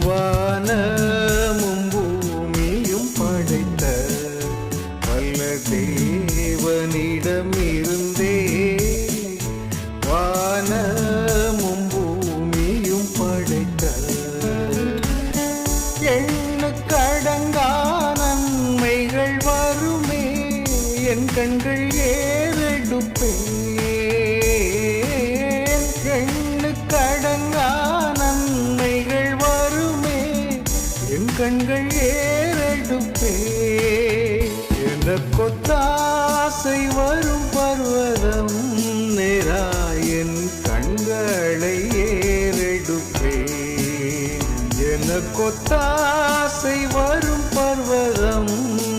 வானமும் பூமியும் படைத்த வல்ல தேவனிடமிருந்தே. வானமும் பூமியும் படைத்த எண்ணுக்கடங்கா நன்மைகள் வருமே. என் கண்கள் ஏறெடுப்பே. கண்கள் ஏறெடுப்பே. என்ற கொத்தாசை வரும் பர்வதம் நேரா கண்களை ஏறெடுப்பே. என கொத்தாசை வரும் பர்வதம்